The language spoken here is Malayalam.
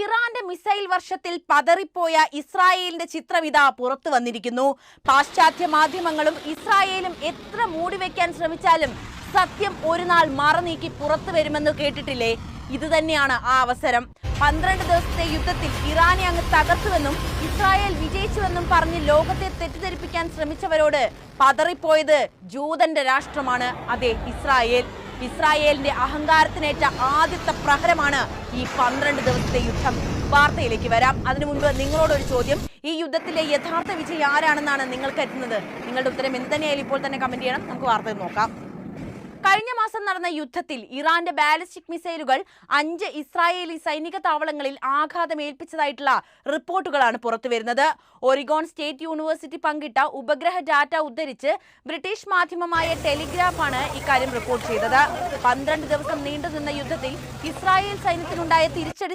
ഇറാന്റെ മിസൈൽ വർഷത്തിൽ പതറിപ്പോയ ഇസ്രായേലിന്റെ ചിത്രം പുറത്തു വന്നിരിക്കുന്നു. പാശ്ചാത്യ മാധ്യമങ്ങളും ഇസ്രായേലും എത്ര മൂടിവെക്കാൻ ശ്രമിച്ചാലും സത്യം ഒരു നാൾ മറനീക്കി പുറത്തു വരുമെന്ന് കേട്ടിട്ടില്ലേ? ഇത് തന്നെയാണ് ആ അവസരം. പന്ത്രണ്ട് ദിവസത്തെ യുദ്ധത്തിൽ ഇറാനെ അങ്ങ് തകർത്തുവെന്നും ഇസ്രായേൽ വിജയിച്ചുവെന്നും പറഞ്ഞ് ലോകത്തെ തെറ്റിദ്ധരിപ്പിക്കാൻ ശ്രമിച്ചവരോട് പതറിപ്പോയത് ജൂതന്റെ രാഷ്ട്രമാണ് അതെ ഇസ്രായേൽ. ഇസ്രായേലിന്റെ അഹങ്കാരത്തിനേറ്റ ആദ്യത്തെ പ്രഹരമാണ് ഈ പന്ത്രണ്ട് ദിവസത്തെ യുദ്ധം. വാർത്തയിലേക്ക് വരാം. അതിനു മുൻപ് നിങ്ങളോട് ഒരു ചോദ്യം. ഈ യുദ്ധത്തിലെ യഥാർത്ഥ വിജയി ആരാണെന്നാണ് നിങ്ങൾ കരുതുന്നത്? നിങ്ങളുടെ ഉത്തരം എന്ത് തന്നെയായാലും ഇപ്പോൾ തന്നെ കമന്റ് ചെയ്യണം. നമുക്ക് വാർത്ത നോക്കാം. കഴിഞ്ഞ മാസം നടന്ന യുദ്ധത്തിൽ ഇറാന്റെ ബാലിസ്റ്റിക് മിസൈലുകൾ അഞ്ച് ഇസ്രായേലി സൈനിക താവളങ്ങളിൽ ആഘാതമേൽപ്പിച്ചതായിട്ടുള്ള റിപ്പോർട്ടുകളാണ് പുറത്തുവരുന്നത് ഒറിഗോൺ സ്റ്റേറ്റ് യൂണിവേഴ്സിറ്റി പങ്കിട്ട ഉപഗ്രഹ ഡാറ്റ ഉദ്ധരിച്ച് ബ്രിട്ടീഷ് മാധ്യമമായ ടെലിഗ്രാഫാണ് ഇക്കാര്യം റിപ്പോർട്ട് ചെയ്തത്. പന്ത്രണ്ട് ദിവസം നീണ്ടുനിന്ന യുദ്ധത്തിൽ ഇസ്രായേൽ സൈന്യത്തിനുണ്ടായ തിരിച്ചടി